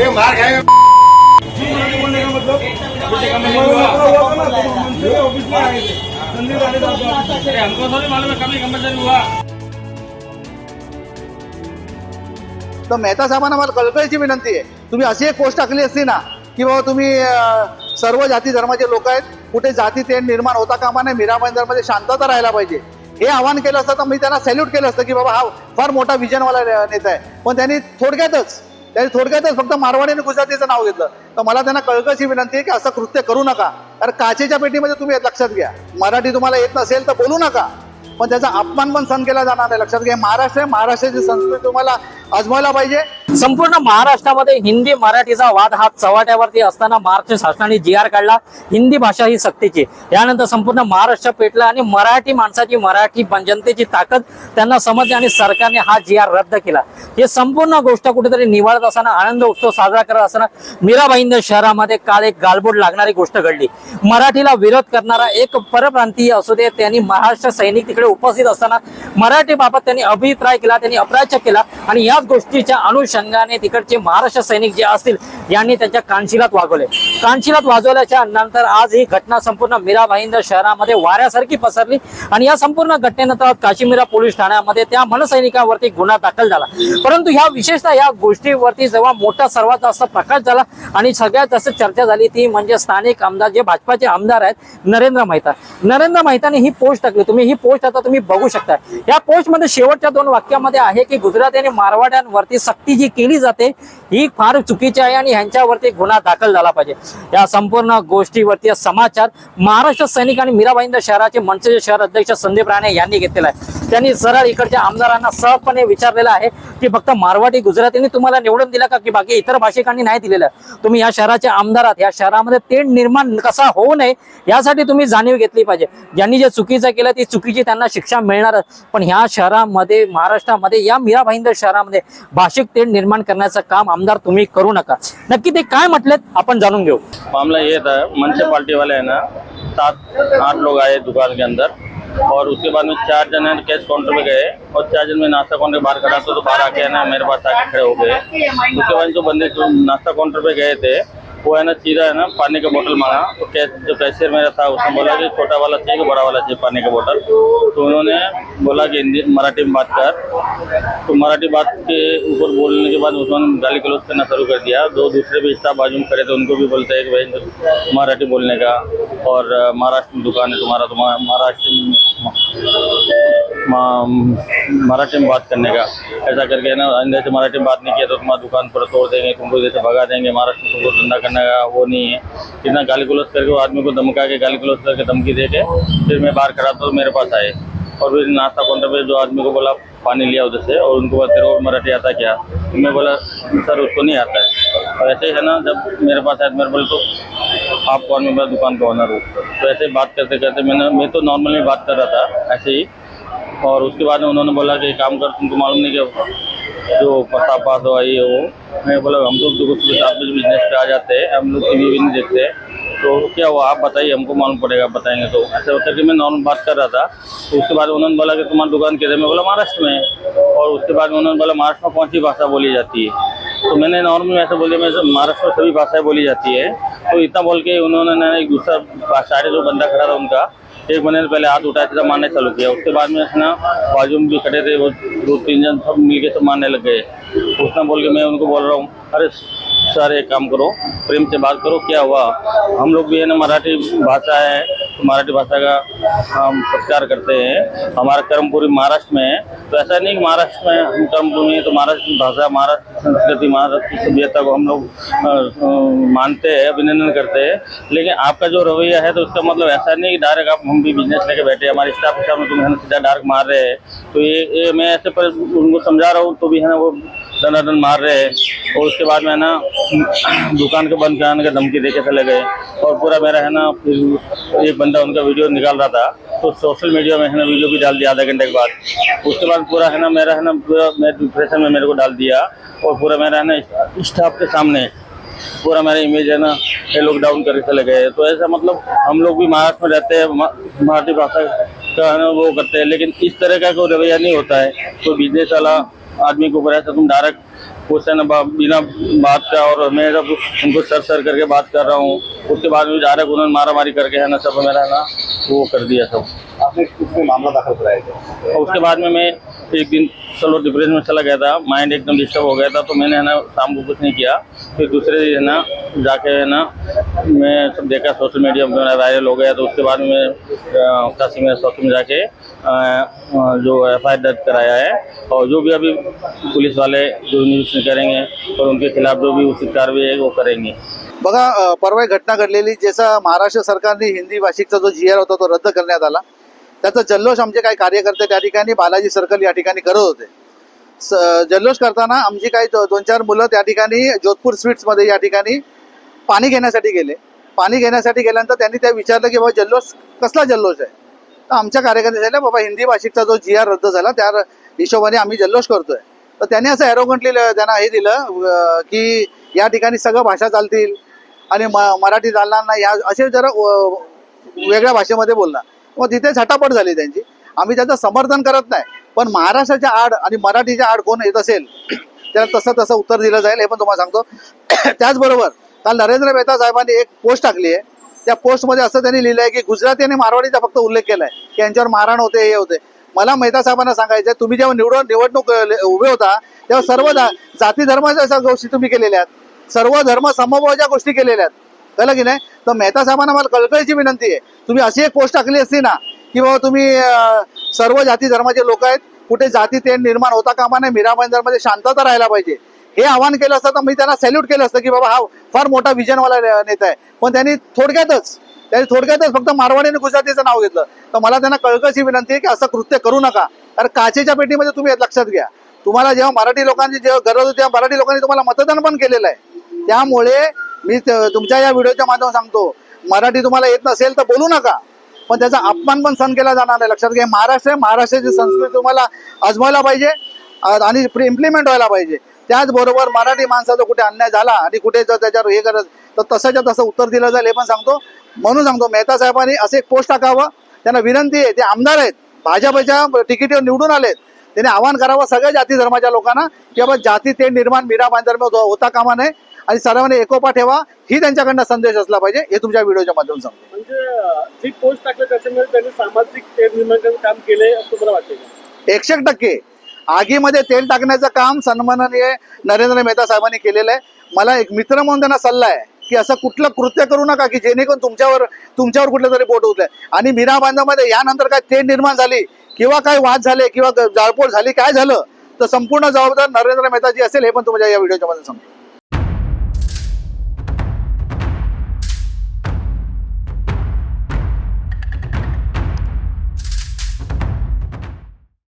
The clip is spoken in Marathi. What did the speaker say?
ये मार खाए। हमको थोड़ी मालूम है कभी कंपल्सरी हुआ तर मेहता साहेबांना मला कळकळीची विनंती आहे. तुम्ही अशी एक पोस्ट टाकली असती ना की बाबा तुम्ही अं, सर्व जाती धर्माचे लोक आहेत कुठे जाती ते निर्माण होता कामा नये मीरा मध्ये शांतता राहायला पाहिजे. हे आवाहन केलं असतं तर मी त्यांना सॅल्यूट केलं असतं की बाबा हा फार मोठा विजनवाला नेता आहे. पण त्यांनी थोडक्यातच त्याने थोडक्यातच फक्त मारवाडी आणि गुजरातीचं नाव घेतलं. तर मला त्यांना कळकशी विनंती आहे की असं कृत्य करू नका. कारण काचेच्या पेटीमध्ये तुम्ही लक्षात घ्या. मराठी तुम्हाला येत नसेल तर बोलू नका. पण त्याचा अपमान पण सण केला जाणार नाही. लक्षात घ्या महाराष्ट्र आहे महाराष्ट्राची संस्कृती तुम्हाला आजमायला पाहिजे. संपूर्ण महाराष्ट्रामध्ये हिंदी मराठीचा वाद हा चव्हाट्यावरती असताना महाराष्ट्र शासनाने जी आर काढला. हिंदी भाषा ही सक्तीची. यानंतर संपूर्ण महाराष्ट्र पेटला आणि मराठी माणसाची मराठी जनतेची ताकद त्यांना समजली आणि सरकारने हा जी आर रद्द केला. हे संपूर्ण गोष्ट कुठेतरी निवाळत असताना आनंद उत्सव साजरा करत असताना मीराबाईंद शहरामध्ये काल एक गालबोट लागणारी गोष्ट घडली. मराठीला विरोध करणारा एक परप्रांतीय असू दे त्यांनी महाराष्ट्र सैनिक तिकडे उपस्थित असताना मराठी बाबत त्यांनी अभिप्राय केला त्यांनी अप्राच्य केला आणि याच गोष्टीच्या अनुषंगाने तिकडचे महाराष्ट्र सैनिक जे असतील यांनी त्यांच्या कानशिलात वागवले कानशिलात वाजवल्याच्या नंतर आज ही घटना संपूर्ण मीरा भाईंदर शहरामध्ये वाऱ्यासारखी पसरली आणि या संपूर्ण घटनेनंतर काशीमीरा पोलीस ठाण्यामध्ये त्या मनसैनिकावरती गुन्हा दाखल झाला. परंतु ह्या विशेषतः या गोष्टीवरती जेव्हा मोठा सर्वात जास्त प्रकाश झाला आणि सगळ्यात जास्त चर्चा झाली ती म्हणजे स्थानिक आमदार जे भाजपाचे आमदार आहेत नरेंद्र मेहता. नरेंद्र मेहताने ही पोस्ट टाकली. तुम्ही ही पोस्ट आता तुम्ही बघू शकता. या पोस्टमध्ये शेवटच्या दोन वाक्यामध्ये आहे की गुजराती आणि मारवाड्यांवरती सक्ती जी केली जाते. ही फार चुकीची आहे आणि ह्यांच्यावरती गुन्हा दाखल झाला पाहिजे. या संपूर्ण गोष्टीवरती समाचार महाराष्ट्र सैनिक आणि मीराबाईंद शहराचे मनसेचे शहर अध्यक्ष संदीप राणे यांनी घेतलेला आहे. त्यांनी सरळ इकडच्या आमदारांना सहजपणे विचारलेलं आहे की फक्त मारवाडी गुजरातीने तुम्हाला निवडून दिला का की बाकी इतर भाषिकांनी नाही दिलेलं? तुम्ही या शहराचे आमदार आहात. या शहरामध्ये तेढ निर्माण कसा होऊ नये यासाठी तुम्ही जाणीव घेतली पाहिजे. ज्यांनी जे चुकीचं केलं ती चुकीची त्यांना शिक्षा मिळणार पण ह्या शहरामध्ये महाराष्ट्रामध्ये या मीराबाईंद शहरामध्ये भाषिक तेढ निर्माण करण्याचं काम आमदार तुम्ही करू नका. नक्की ते काय म्हटलेत आपण जाणून घेऊ. मामला ये था मनसे पार्टी वाले है ना, सात, आठ लोग आए दुकान के अंदर. और उसके बाद में चार जन है कैश काउंटर पे गए. और चार जन में नाश्ता काउंटर बाहर खड़ा था तो बाहर आके ना, मेरे पास आके खड़े हो गए. उसके बाद जो बंदे जो नाश्ता काउंटर पे गए थे वो है ना सीधा है ना, पानी का बोतल मांगा तो जो कैशियर मेरा था, उसने बोला कि छोटा वाला चाहिए कि बड़ा वाला चाहिए पानी का बोतल तो उन्होंने बोला कि हिंदी मराठी में बात कर। तो मराठी बात के ऊपर बोलने के बाद उन्होंने गाली गलौज करना शुरू कर दिया। दो दूसरे भी स्टाफ बाजू में खड़े थे, उनको भी बोलते हैं कि भाई मराठी बोलने का। और महाराष्ट्र में दुकान है तुम्हारा तुम्हारा महाराष्ट्र मराठी में बात करने का। ऐसा करके ना अंदर से मराठी में बात नहीं किया तो तुम्हारा दुकान पर तोड़ देंगे, तुमको इधर से भगा देंगे, महाराष्ट्र में तुमको धंधा करने वो नहीं है। इतना गाली गलौज करके वो आदमी को धमका के गाली गलौज करके धमकी दे के फिर मैं बाहर खड़ा था तो मेरे पास आए। और फिर नाश्ता काउंटर पर जो आदमी को बोला, पानी लिया उधर से, और उनको बोला, तेरे को मराठी आता क्या? तो मैं बोला, सर, उसको नहीं आता है। और ऐसे ही ना, जब मेरे पास आया तो मेरे बोले तो आप कौन मैं दुकान का ऑनर हूँ। तो ऐसे बात करते करते मैंने, मैं तो नॉर्मली बात कर रहा था, ऐसे ही। और उसके बाद में उन्होंने बोला कि काम कर, तुमको मालूम नहीं कि जो पता पास हो ये वो। मैं बोला, हम लोग तो सुबह सात बजे बिज़नेस पे आ जाते हैं, हम लोग टीवी भी नहीं देखते तो क्या हुआ, आप बताइए, हमको मालूम पड़ेगा बताएँगे तो। ऐसे होकर के मैं नॉर्मल बात कर रहा था तो उसके बाद उन्होंने बोला कि तुम्हारी दुकान किधर मैं बोला, महाराष्ट्र में। और उसके बाद उन्होंने बोला, महाराष्ट्र में कौन सी भाषा बोली जाती है? तो मैंने नॉर्मल ऐसे बोले मैं महाराष्ट्र में सभी भाषाएँ बोली जाती है। तो इतना बोल के उन्होंने एक दूसरा साइड जो बंदा खड़ा था उनका एक महीने पहले हाथ उठाया था मारने चालू किया। उसके बाद में है ना बाजू में भी खड़े थे वो दो तीन जन सब मिल के सब मारने लग गए। उसने बोल के मैं उनको बोल रहा हूँ अरे सर एक काम करो प्रेम से बात करो क्या हुआ? हम लोग भी है ना मराठी भाषा है मराठी भाषा का हम सत्कार करते हैं हमारा कर्म पूरी महाराष्ट्र में है। तो ऐसा नहीं कि महाराष्ट्र में हम कर्म है तो महाराष्ट्र की भाषा महाराष्ट्र की संस्कृति महाराष्ट्र की सभ्यता को हम लोग मानते हैं अभिनंदन करते हैं। लेकिन आपका जो रवैया है तो उसका मतलब ऐसा नहीं कि डायरेक्ट आप हम भी बिज़नेस लेके बैठे हमारे स्टाफ के सामने तुम है सीधा डायरेक्ट मार रहे हैं। तो ये, ये मैं ऐसे पर उनको समझा रहा हूँ तो भी है ना वो दनादन मार रहे हैं और उसके बाद में ना, दुकान को बंद कराने का धमकी दे के चले गए। और पूरा मेरा है ना, फिर एक बंदा उनका वीडियो निकाल रहा था तो सोशल मीडिया में है ना, वीडियो भी डाल दिया आधा घंटे के बाद। उसके बाद पूरा है ना, मेरा है ना, पूरा मैं डिप्रेशन में मेरे को डाल दिया और पूरा मेरा है ना स्टाफ के सामने पूरा मेरा इमेज है ना, ये लोग डाउन करके चले गए। तो ऐसा मतलब हम लोग भी महाराष्ट्र में रहते हैं मराठी भाषा का है ना, वो करते हैं, लेकिन इस तरह का कोई रवैया नहीं होता है। कोई बिज़नेस वाला आदमी के ऊपर ऐसा तुम डायरेक्ट क्वेश्चन बिना बात का और मैं जब उनको सर सर करके बात कर रहा हूँ उसके बाद में डायरेक्ट उन्होंने मारा मारी करके है ना सब मेरा ना वो कर दिया सब। आपने मामला दाखिल कराया था? और उसके बाद में मैं एक दिन चलो डिप्रेशन में चला गया था माइंड एकदम डिस्टर्ब हो गया था तो मैंने है ना शाम को कुछ नहीं किया। फिर दूसरे दिन है ना जाके है ना मैं सब देखा सोशल मीडिया में, मेरा वायरल हो गया तो उसके बाद में काशी में शॉपिंग में जाके जो एफ़ आई दर्ज कराया है, और जो भी अभी पुलिस वाले जो न्यूज़ करेंगे, और उनके खिलाफ जो भी उचित कार्रवाई है, वो करेंगे। बघा परवा घटना घडलेली, जसं महाराष्ट्र सरकारने हिंदी भाषिकचा जो जी आर होता तो रद्द आला. त्याचा जल्लोष आमचे काही कार्यकर्ते त्या ठिकाणी बालाजी सर्कल या ठिकाणी करत होते. जल्लोष करताना आमची काही दोन चार मुलं त्या ठिकाणी जोधपूर स्वीट्समध्ये या ठिकाणी पाणी घेण्यासाठी गेले. पाणी घेण्यासाठी गेल्यानंतर त्यांनी त्या विचारलं की बाबा जल्लोष कसला जल्लोष आहे? तर आमच्या कार्यकर्ते झाले बाबा हिंदी भाषिकचा जो जी आर रद्द झाला त्या हिशोबाने आम्ही जल्लोष करतोय. तर त्यांनी असं ॲरोगंटली त्यांना हे दिलं की या ठिकाणी सगळं भाषा चालतील आणि म मराठी चालणार नाही. या असे जरा वेगळ्या भाषेमध्ये बोलणार. मग तिथे झटापट झाली त्यांची. आम्ही त्याचं समर्थन करत नाही. पण महाराष्ट्राच्या आड आणि मराठीच्या आड कोण येत असेल त्याला तसं तसं उत्तर दिलं जाईल हे पण तुम्हाला सांगतो. त्याचबरोबर काल नरेंद्र मेहता साहेबांनी एक पोस्ट टाकली आहे. त्या पोस्टमध्ये असं त्यांनी लिहिलं आहे की गुजराती आणि मारवाडीचा फक्त उल्लेख केला आहे की यांच्यावर मारहाण होते हे होते. मला मेहता साहेबांना सांगायचं तुम्ही जेव्हा निवडून निवडणूक उभे होता तेव्हा सर्व जाती धर्माच्या गोष्टी तुम्ही केलेल्या आहेत. सर्व धर्म समभावाच्या गोष्टी केलेल्या आहेत. कळलं की नाही? तर मेहता साहेबांना मला कळकळीची विनंती आहे. तुम्ही अशी एक पोस्ट टाकली असती ना की बाबा तुम्ही सर्व जाती धर्माचे लोक आहेत कुठे जाती ते निर्माण होता कामा नये मीरा शांतता राहायला पाहिजे. हे आवाहन केलं असतं तर मी त्यांना सॅल्यूट केलं असतं की बाबा हा फार मोठा विजनवाला नेता आहे. पण त्यांनी थोडक्यातच त्यांनी थोडक्यातच फक्त मारवाडी आणि गुजरातीचं नाव घेतलं. तर मला त्यांना कळकळची विनंती आहे की असं कृत्य करू नका. कारण काचेच्या पेटीमध्ये तुम्ही लक्षात घ्या. तुम्हाला जेव्हा मराठी लोकांची जेव्हा गरज होती तेव्हा मराठी लोकांनी तुम्हाला मतदान पण केलेलं आहे. त्यामुळे मी तुमच्या या व्हिडिओच्या माध्यमातून सांगतो मराठी तुम्हाला येत नसेल तर बोलू नका. पण त्याचा अपमान पण सहन केला जाणार नाही लक्षात घ्या महाराष्ट्र आहे महाराष्ट्राची संस्कृती तुम्हाला अजमायला पाहिजे आणि इम्प्लिमेंट व्हायला पाहिजे. त्याचबरोबर मराठी माणसाचा कुठे अन्याय झाला आणि कुठे जर त्याच्यावर हे करत तर तसंच्या तसं उत्तर दिलं जाईल हे पण सांगतो. म्हणून सांगतो मेहता साहेबांनी असे एक पोस्ट टाकावं. त्यांना विनंती आहे ते आमदार आहेत. भाजपच्या तिकिटीवर निवडून आलेत. त्यांनी आवाहन करावं सगळ्या जाती धर्माच्या लोकांना की बाबा जाती ते निर्माण मीरा बांधर्म होता कामा नये. आणि सर्वांनी एकोपा ठेवा. ही त्यांच्याकडनं संदेश असला पाहिजे. हे तुमच्या व्हिडिओच्या माध्यमातून सांगतो. म्हणजे जी पोस्ट टाकलं त्याच्यामुळे त्यांनी सामाजिक निर्माण काम असं तुम्हाला वाटतं? एकशे एक टक्के. आगीमध्ये तेल टाकण्याचं काम सन्माननीय नरेंद्र मेहता साहेबांनी केलेलं आहे. मला एक मित्र म्हणून त्यांना सल्ला आहे की असं कुठलं कृत्य करू नका की जेणेकरून तुमच्यावर तुमच्यावर कुठलं तरी बोट उचलंय आणि मीरा बांधामध्ये यानंतर काय तेढ निर्माण झाली किंवा काय वाद झाले किंवा जाळपोळ झाली काय झालं तर संपूर्ण जबाबदार नरेंद्र मेहताजी असेल हे पण तुमच्या या व्हिडिओच्या मध्ये सांगतो.